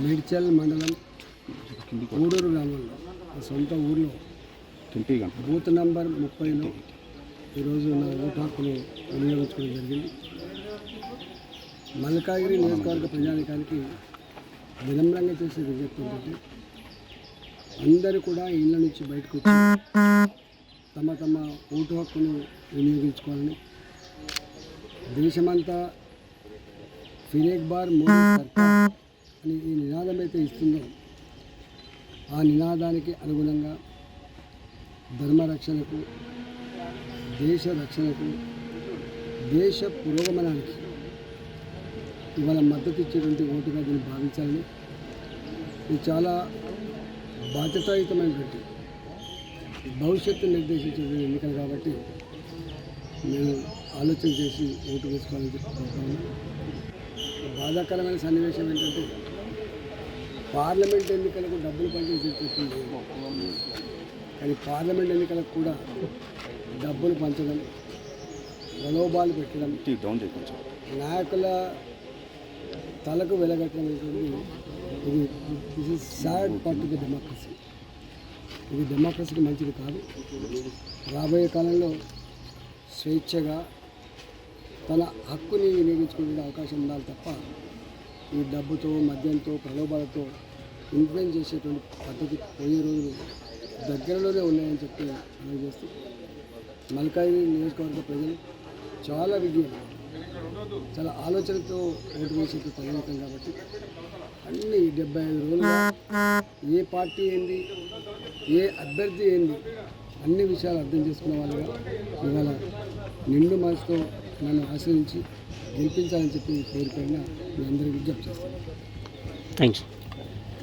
మేడ్చల్ మండలం ఊడూరు గ్రామంలో సొంత ఊర్లో బూత్ నంబర్ ముప్పైలో ఈరోజు నా ఓటు హక్కును వినియోగించుకోవడం జరిగింది. మల్కాగిరి నియోజకవర్గ ప్రజానికానికి వినమ్రంగా చేసే విజ్ఞప్తి ఏంటంటే అందరూ కూడా ఇళ్ళ నుంచి బయటకు వచ్చి తమ తమ ఓటు హక్కును వినియోగించుకోవాలని దేశమంతా ఫిరేక్ బార్ మోడీ సర్కార్ అని ఈ నినాదం అయితే ఇస్తుందో ఆ నినాదానికి అనుగుణంగా ధర్మ రక్షణకు దేశ రక్షణకు దేశ పురోగమనానికి ఇవాళ మద్దతు ఇచ్చేటువంటి ఓటుగా దీన్ని భావించాలని. ఇది చాలా బాధ్యతాయుతమైనటువంటి భవిష్యత్తు నిర్దేశించే ఎన్నికలు కాబట్టి నేను ఆలోచన చేసి ఓటు వేసుకోవాలని చెప్పుకుంటాను బాధాకరమైన సన్నివేశం ఏంటంటే పార్లమెంట్ ఎన్నికలకు డబ్బులు పంచేసి చెప్తుంది కానీ పార్లమెంట్ ఎన్నికలకు కూడా డబ్బులు పంచడం ప్రలోభాలు పెట్టడం నాయకుల తలకు వెలగట్టనేటువంటి ఇది this is sad part the democracy ఇది డెమోక్రసీకి మంచిది కాదు. రాబోయే కాలంలో స్వేచ్ఛగా తన హక్కుని వినియోగించుకునే అవకాశం ఉండాలి తప్ప ఈ డబ్బుతో మద్యంతో ప్రలోభాలతో ఇన్ఫ్లుయెన్స్ చేసేటువంటి పద్ధతి పోయే రోజులు దగ్గరలోనే ఉన్నాయని చెప్పి తెలియజేస్తూ మల్కాయి నియోజకవర్గ ప్రజలు చాలా విజ్ఞానం చాలా ఆలోచనతో ఓటు వేసేది పరిమితం కాబట్టి అన్ని డెబ్బై ఐదు రోజులు ఏ పార్టీ ఏంది ఏ అభ్యర్థి ఏంది అన్ని విషయాలు అర్థం చేసుకున్న వాళ్ళుగా ఇవాళ నిండు మనసుతో నన్ను ఆశ్రయించి గెలిపించాలని చెప్పి కోరికైనా మీ అందరికీ విజ్ఞప్తి చేస్తాను యూ